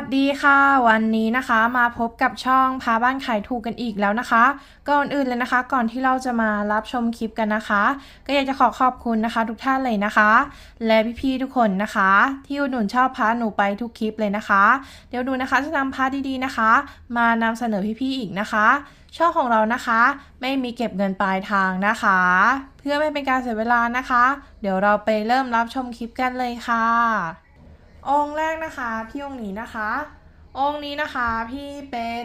สวัสดีค่ะ วันนี้นะคะมาพบกับช่องพาบ้านขายถูกกันอีกแล้วนะคะ ก่อนอื่นเลยนะคะ ก่อนที่เราจะมารับชมคลิปกันนะคะ ก็อยากจะขอขอบคุณนะคะ ทุกท่านเลยนะคะ และพี่ๆทุกคนนะคะ ที่อุดหนุนชอบพาหนูไปทุกคลิปเลยนะคะ เดี๋ยวดูนะคะจะนำพาดีๆนะคะ มานำเสนอพี่ๆอีกนะคะ ช่องของเรานะคะ ไม่มีเก็บเงินปลายทางนะคะ เพื่อไม่เป็นการเสียเวลานะคะ เดี๋ยวเราไปเริ่มรับชมคลิปกันเลยค่ะ องค์แรกนะคะพี่องค์นี้นะคะ องค์นี้นะคะพี่เป็น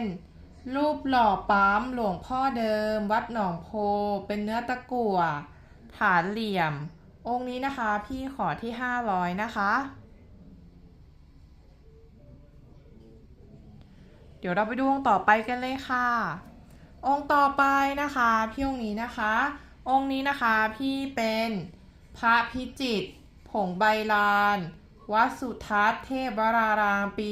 รูปหล่อปั๊มหลวงพ่อเดิม วัดหนองโพ เป็นเนื้อตะกั่วฐานเหลี่ยม องค์นี้นะคะพี่ขอที่500นะคะ เดี๋ยวเราไปดูองค์ต่อไปกันเลยค่ะ องค์ต่อไปนะคะพี่องค์นี้นะคะ องค์นี้นะคะพี่เป็นพระพิจิตรผงใบลาน วัดสุทัศน์เทพวรารามปี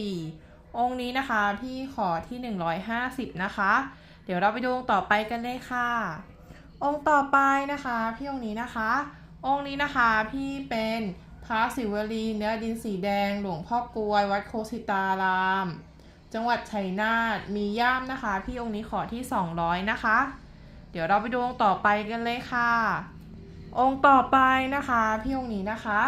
2534 องค์นี้นะคะพี่ขอที่ 150 นะคะ เดี๋ยวเราไปดูองค์ต่อไปกันเลยค่ะ องค์ต่อไปนะคะพี่องค์นี้นะคะ องค์นี้นะคะพี่เป็นพระศิวลีเนื้อดินสีแดง หลวงพ่อกลวย วัดโคสิตาราม จังหวัดชัยนาทมีย่ามนะคะ พี่องค์นี้ขอที่ 200 นะคะ เดี๋ยวเราไปดูองค์ต่อไปกันเลยค่ะ องค์ต่อไปนะคะ พี่องค์นี้นะคะ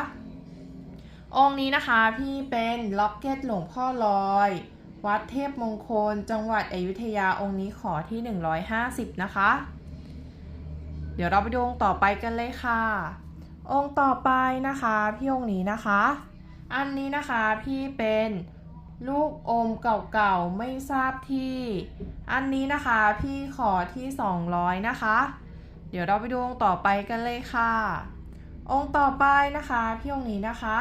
องค์นี้นะคะพี่เป็นล็อกเก็ตหลวงพ่อลอย วัดเทพมงคล จังหวัดอยุธยาองค์นี้ขอที่ 150 นะคะ เดี๋ยวเราไปดูองค์ต่อไปกันเลยค่ะ องค์ต่อไปนะคะพี่องค์นี้นะคะ อันนี้นะคะพี่เป็นลูกอมเก่าๆไม่ทราบที่ อันนี้นะคะพี่ขอที่ 200 นะคะ เดี๋ยวเราไปดูองค์ต่อไปกันเลยค่ะ องค์ต่อไปนะคะพี่องค์นี้นะคะ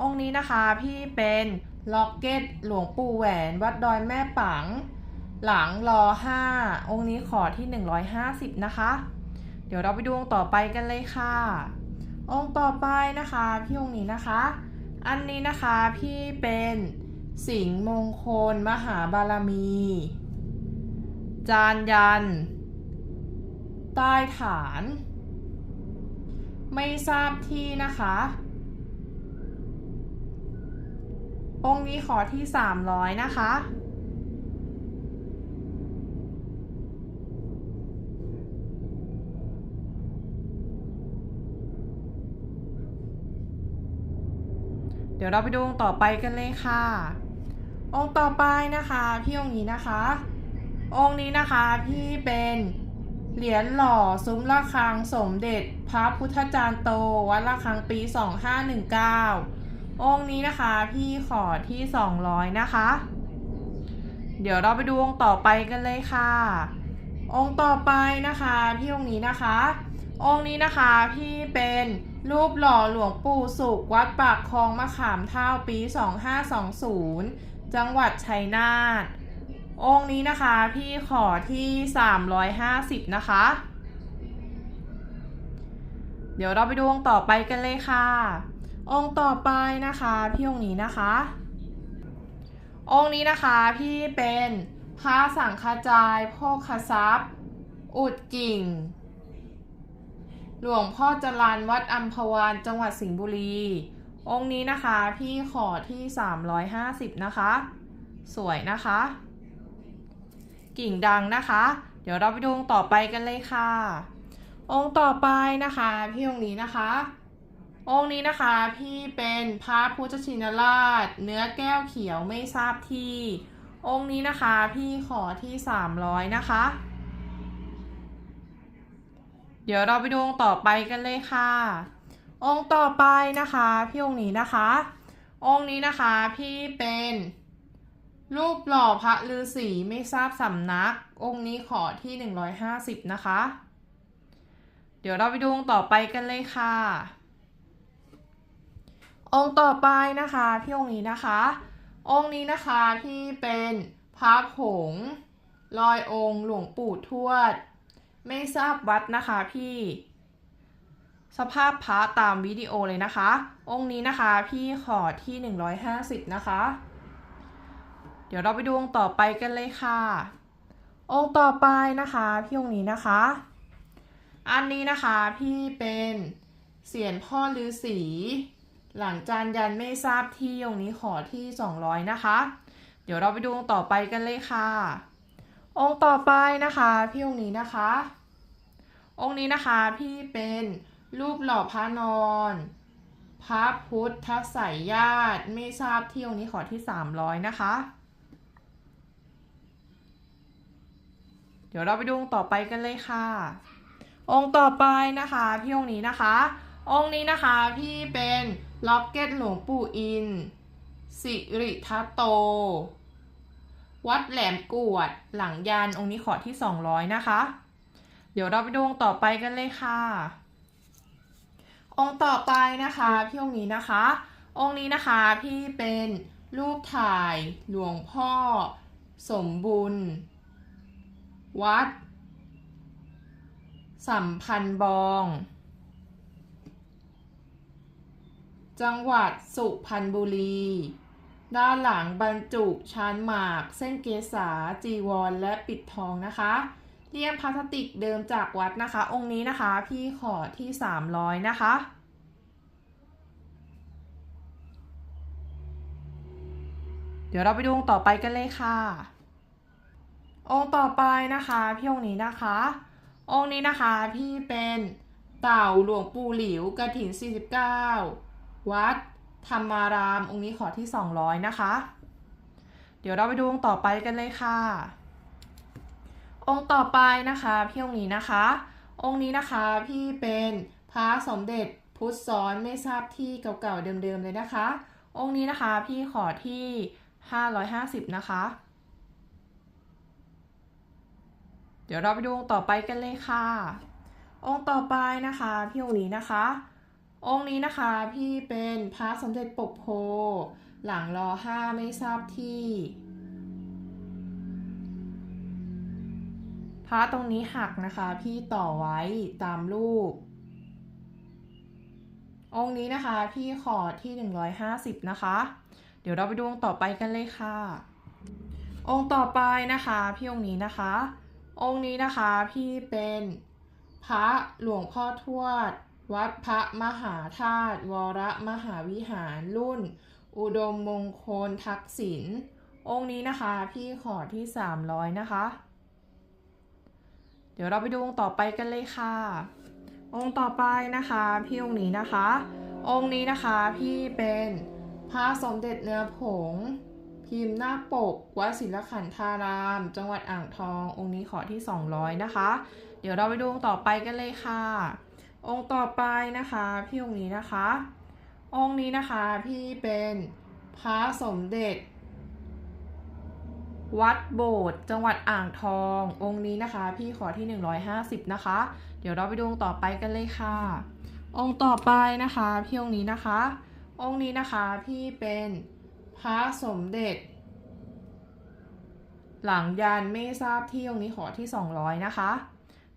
องค์นี้นะคะพี่เป็นล็อกเก็ตหลวงปู่แหวน วัดดอยแม่ปัง หลังรอ5องค์นี้ขอที่ 150 นะคะ เดี๋ยวเราไปดูองค์ต่อไปกันเลยค่ะ องค์ต่อไปนะคะพี่องค์นี้นะคะ อันนี้นะคะพี่เป็นสิงห์มงคล มหาบารมี จานยัน ใต้ฐาน ไม่ทราบที่นะคะ องค์นี้ขอที่ 300 นะคะ เดี๋ยวเราไปดูองค์ต่อไปกันเลยค่ะ องค์ต่อไปนะคะ พี่องค์นี้นะคะ องค์นี้นะคะพี่เป็นเหรียญหล่อซุ้มระฆังสมเด็จพระพุทธจารย์โตวัดระฆังปี 2519 องค์นี้นะคะ พี่ขอที่ 200 นะคะ เดี๋ยวเราไปดูองค์ต่อไปกันเลยค่ะ องค์ต่อไปนะคะพี่องค์นี้นะคะ องค์นี้นะคะพี่เป็นรูปหล่อหลวงปู่สุขวัดปากคลองมะขามเท่าปี 2520 จังหวัดชัยนาทองค์นี้นะคะพี่ขอที่ 350 นะคะ เดี๋ยวเราไปดูองค์ต่อไปกันเลยค่ะ องค์ต่อไปนะคะพี่องค์นี้นะคะ องค์นี้นะคะพี่เป็นพระสังฆจายโภคทรัพย์ อุดกิ่ง หลวงพ่อจรันวัดอัมพวานจังหวัดสิงห์บุรี องค์นี้นะคะพี่ขอที่ 350 นะคะ สวยนะคะ กิ่งดังนะคะ เดี๋ยวเราไปดูองค์ต่อไปกันเลยค่ะ องค์ต่อไปนะคะ พี่องค์นี้นะคะ องค์นี้นะคะพี่เป็นพระพุทธชินราช เนื้อแก้วเขียวไม่ทราบที่ องค์นี้นะคะพี่ขอที่ 300 นะคะ เดี๋ยวเราไปดูองค์ต่อไปกันเลยค่ะ องค์ต่อไปนะคะพี่องค์นี้นะคะ องค์นี้นะคะพี่เป็นรูปหล่อพระฤาษีไม่ทราบสำนัก องค์นี้ขอที่ 150 นะคะ เดี๋ยวเราไปดูองค์ต่อไปกันเลยค่ะ องค์ต่อไปนะคะพี่องค์นี้นะคะ องค์นี้นะคะพี่เป็นพระผงลอยองค์หลวงปู่ทวด ไม่ทราบวัดนะคะพี่ สภาพพระตามวิดีโอเลยนะคะ องค์นี้นะคะพี่ขอที่ 150 นะคะ เดี๋ยวเราไปดูองค์ต่อไปกันเลยค่ะ องค์ต่อไปนะคะพี่องค์นี้นะคะ อันนี้นะคะพี่เป็นเสียนพ่อฤาษี หลังจานยันไม่ทราบที่องนี้ขอที่ 200 นะคะ เดี๋ยวเราไปดูองค์ต่อไปกันเลยค่ะ องค์ต่อไปนะคะพี่องค์นี้นะคะ องค์นี้นะคะพี่เป็นรูปหล่อพระนอน พระพุทธสายญาติไม่ทราบที่องค์นี้ขอที่ 300 นะคะ เดี๋ยวเราไปดูองค์ต่อไปกันเลยค่ะ องค์ต่อไปนะคะพี่องค์นี้นะคะ องค์นี้นะคะพี่เป็น ล็อกเก็ตหลวงปู่อิน สิริทัตโต วัดแหลมกวด หลังยานองค์นี้ขอที่ 200 นะคะ เดี๋ยวเราไปดูองค์ต่อไปกันเลยค่ะ องค์ต่อไปนะคะพี่องค์นี้นะคะ องค์นี้นะคะพี่เป็นรูปถ่ายหลวงพ่อ สมบุญ วัด สัมพันธ์บอง จังหวัดสุพรรณบุรี ด้านหลังบรรจุชานหมาก เส้นเกษาจีวร และปิดทองนะคะเลี่ยมพลาสติกเดิมจากวัดนะคะ องค์นี้นะคะพี่ขอที่ 300 นะคะ เดี๋ยวเราไปดูองค์ต่อไปกันเลยค่ะ องค์ต่อไปนะคะพี่องค์นี้นะคะ องค์นี้นะคะพี่เป็นเต่าหลวงปู่หลิวกระถิ่น49 วัดธรรมาราม องค์นี้ขอที่ 200 นะคะ เดี๋ยวเราไปดูองค์ต่อไปกันเลยค่ะ องค์ต่อไปนะคะพี่องค์นี้นะคะ องค์นี้นะคะพี่เป็นพระสมเด็จพุทธซ้อนไม่ทราบที่เก่าๆเดิมๆเลยนะคะ องค์นี้นะคะพี่ขอที่ 550 นะคะ เดี๋ยวเราไปดูองค์ต่อไปกันเลยค่ะ องค์ต่อไปนะคะพี่องค์นี้นะคะ องค์นี้นะคะพี่เป็นพระสมเด็จปกโพ หลังรอห้าไม่ทราบที่พระตรงนี้หักนะคะ พี่ต่อไว้ตามรูป องค์นี้นะคะพี่ขอที่ 150 นะคะ เดี๋ยวเราไปดูองค์ต่อไปกันเลยค่ะ องค์ต่อไปนะคะ พี่องค์นี้นะคะ องค์นี้นะคะพี่เป็นพระหลวงพ่อทวด วัดพระมหาธาตุวรมหาวิหารรุ่น อุดมมงคลทักษิณองค์นี้นะคะ พี่ขอที่ 300 นะคะ เดี๋ยวเราไปดูองค์ต่อไปกันเลยค่ะ องค์ต่อไปนะคะ พี่องค์นี้นะคะ องค์นี้นะคะพี่เป็นพระสมเด็จเนื้อผง พิมพ์หน้าปกวัดศิลขันธาราม จังหวัดอ่างทอง องค์นี้ขอที่ 200 นะคะ เดี๋ยวเราไปดูองค์ต่อไปกันเลยค่ะ องค์ต่อไปนะคะพี่องค์นี้นะคะ องค์นี้นะคะพี่เป็นพระสมเด็จ วัดโบสถ์จังหวัดอ่างทอง องค์นี้นะคะ พี่ขอที่ 150 นะคะ เดี๋ยวเราไปดูองค์ต่อไปกันเลยค่ะ องค์ต่อไปนะคะพี่องค์นี้นะคะ องค์นี้นะคะพี่เป็นพระสมเด็จ หลังยานไม่ทราบที่องค์นี้ขอที่ 200 นะคะ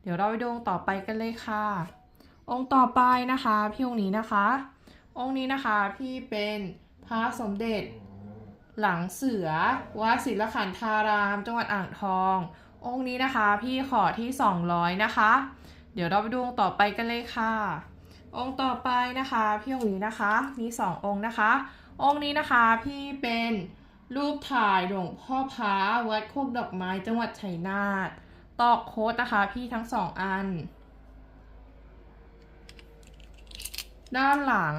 เดี๋ยวเราไปดูองค์ต่อไปกันเลยค่ะ องค์ต่อไปนะคะพี่องค์นี้นะคะ องค์นี้นะคะพี่เป็นพระสมเด็จ หลังเสือวัดศิลขันธาราม จังหวัดอ่างทอง องค์นี้นะคะพี่ขอที่ 200 นะคะ เดี๋ยวเราไปดูองค์ต่อไปกันเลยค่ะ องค์ต่อไปนะคะพี่องค์นี้นะคะมี 2 องค์นะคะ องค์นี้นะคะพี่เป็นรูปถ่ายหลวงพ่อพระวัดโคกดอกไม้จังหวัดชัยนาทตอกโค้ดนะคะพี่ทั้งสองอัน ด้านหลัง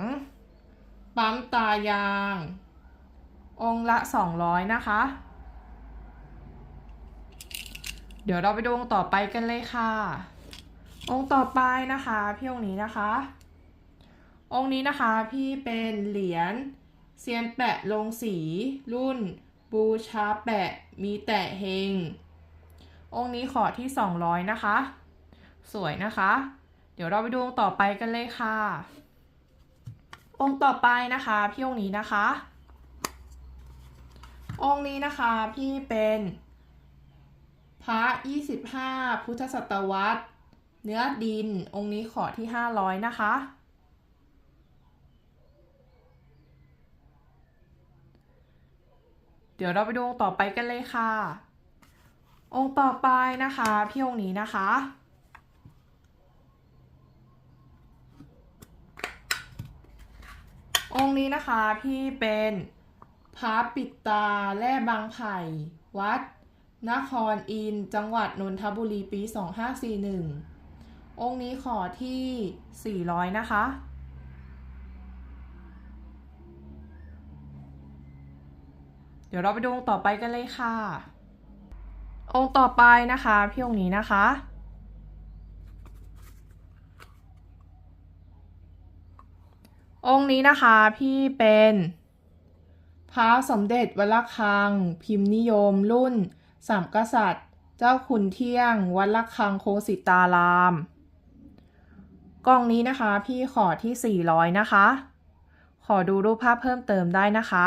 ปั๊มตายาง องละ 200 นะคะ เดี๋ยวเราไปดูองค์ต่อไปกันเลยค่ะ องค์ต่อไปนะคะพี่องค์นี้นะคะ องค์นี้นะคะพี่เป็นเหรียญเซียนแปะลงสีรุ่น บูชาแปะมีแต่เฮง องค์นี้ขอที่ 200 นะคะ สวยนะคะ เดี๋ยวเราไปดูองต่อไปกันเลยค่ะ องค์ต่อไปนะคะพี่องค์นี้นะคะ องค์นี้นะคะพี่เป็นพระ25 พุทธศตวรรษ เนื้อดินองค์นี้ขอที่ 500 นะคะ เดี๋ยวเราไปดูองค์ต่อไปกันเลยค่ะ องค์ต่อไปนะคะ พี่องค์นี้นะคะ องค์นี้นะคะพี่เป็นพระปิดตาแร่บางไผ่ วัด นครอินจังหวัดนนทบุรีปี 2541 องค์นี้ขอที่ 400 นะคะ เดี๋ยวเราไปดูองค์ต่อไปกันเลยค่ะ องค์ต่อไปนะคะ พี่องค์นี้นะคะ องค์นี้นะคะพี่เป็นพระสมเด็จวัดระฆัง พิมพ์นิยมรุ่นสามกษัตริย์ เจ้าขุนเที่ยง วัดระฆังโคสิตารามกล่องนี้นะคะพี่ขอที่ 400 นะคะ ขอดูรูปภาพเพิ่มเติมได้นะคะ